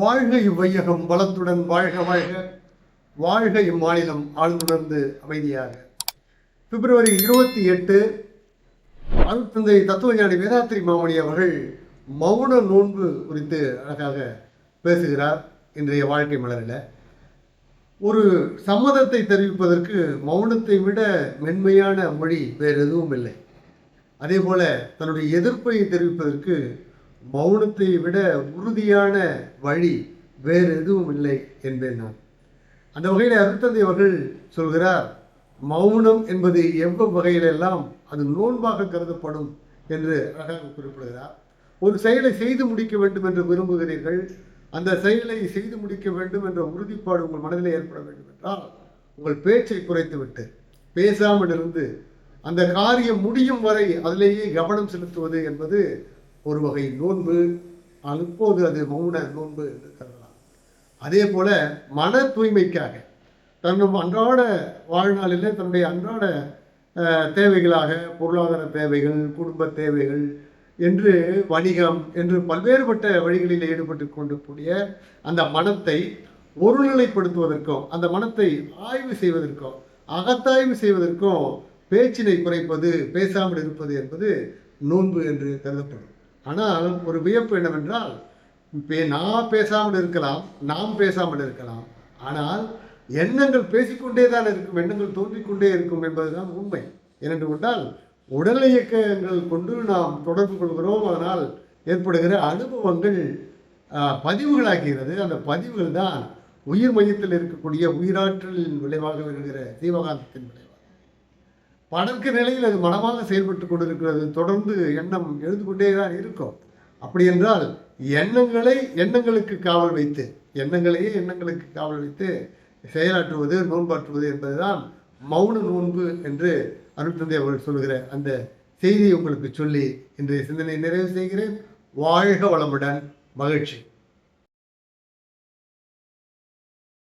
வாழ்க இவ்வையகம் வளத்துடன் வாழ்க வாழ்க. வாழ்க இம்மாநிலம் ஆழ்ந்துணர்ந்து அமைதியாக. பிப்ரவரி இருபத்தி எட்டு அருட்தந்தை தத்துவஞானி வேதாத்திரி மாமணி அவர்கள் மௌன நோன்பு குறித்து அழகாக பேசுகிறார் இன்றைய வாழ்க்கை மலரில். ஒரு சம்மதத்தை தெரிவிப்பதற்கு மௌனத்தை விட மென்மையான மொழி வேறு எதுவும் இல்லை. அதே போல் தன்னுடைய எதிர்ப்பை தெரிவிப்பதற்கு மௌனத்தை விட உறுதியான வழி வேறு எதுவும் இல்லை என்பேன் நான். அந்த வகையில் அருத்தந்தை அவர்கள் சொல்கிறார் மௌனம் என்பது எவ்வளவு வகையிலெல்லாம் அது நோன்பாக கருதப்படும் என்று அழகாக குறிப்பிடுகிறார். ஒரு செயலை செய்து முடிக்க வேண்டும் என்று விரும்புகிறீர்கள். அந்த செயலை செய்து முடிக்க வேண்டும் என்ற உறுதிப்பாடு உங்கள் மனதில் ஏற்பட வேண்டும் என்றால் உங்கள் பேச்சை குறைத்துவிட்டு பேசாமல் இருந்து அந்த காரியம் முடியும் வரை அதிலேயே கவனம் செலுத்துவது என்பது ஒரு வகை நோன்பு அப்போது அது மௌன நோன்பு என்று கருதலாம். அதே போல மன தூய்மைக்காக தன்னும் அன்றாட வாழ்நாளில் தன்னுடைய அன்றாட தேவைகளாக பொருளாதார தேவைகள் குடும்ப தேவைகள் என்று வணிகம் என்று பல்வேறுபட்ட வழிகளில் ஈடுபட்டு கொண்டக்கூடிய அந்த மனத்தை ஒருநிலைப்படுத்துவதற்கும் அந்த மனத்தை ஆய்வு செய்வதற்கும் அகத்தாய்வு செய்வதற்கும் பேச்சினை குறைப்பது பேசாமல் இருப்பது என்பது நோன்பு என்று கருதப்படும். ஆனால் ஒரு வியப்பு என்னவென்றால் இப்போ நான் பேசாமல் இருக்கலாம் நாம் பேசாமல் இருக்கலாம் ஆனால் எண்ணங்கள் பேசிக்கொண்டே தான் இருக்கும் எண்ணங்கள் தோன்றிக்கொண்டே இருக்கும் என்பதுதான் உண்மை. ஏனென்று கொண்டால் உடல் இயக்கங்கள் கொண்டு நாம் தொடர்பு கொள்கிறோம் அதனால் ஏற்படுகிற அனுபவங்கள் பதிவுகளாகிறது. அந்த பதிவுகள் தான் உயிர் மையத்தில் இருக்கக்கூடிய உயிராற்றலின் விளைவாக வருகிற தீபகாந்தத்தின் விளைவு. படர்க்க நிலையில் அது மனமாக செயல்பட்டு கொண்டிருக்கிறது. தொடர்ந்து எண்ணம் எழுந்து கொண்டே தான் இருக்கும். அப்படி என்றால் எண்ணங்களை எண்ணங்களுக்கு காவல் வைத்து எண்ணங்களையே எண்ணங்களுக்கு காவல் வைத்து செயலாற்றுவது நோன்பாற்றுவது என்பதுதான் மௌன நோன்பு என்று அருட்தந்தை அவர்கள் சொல்கிற அந்த செய்தியை உங்களுக்கு சொல்லி இன்றைய சிந்தனை நிறைவு செய்கிறேன். வாழ்க வளமுடன். மகிழ்ச்சி.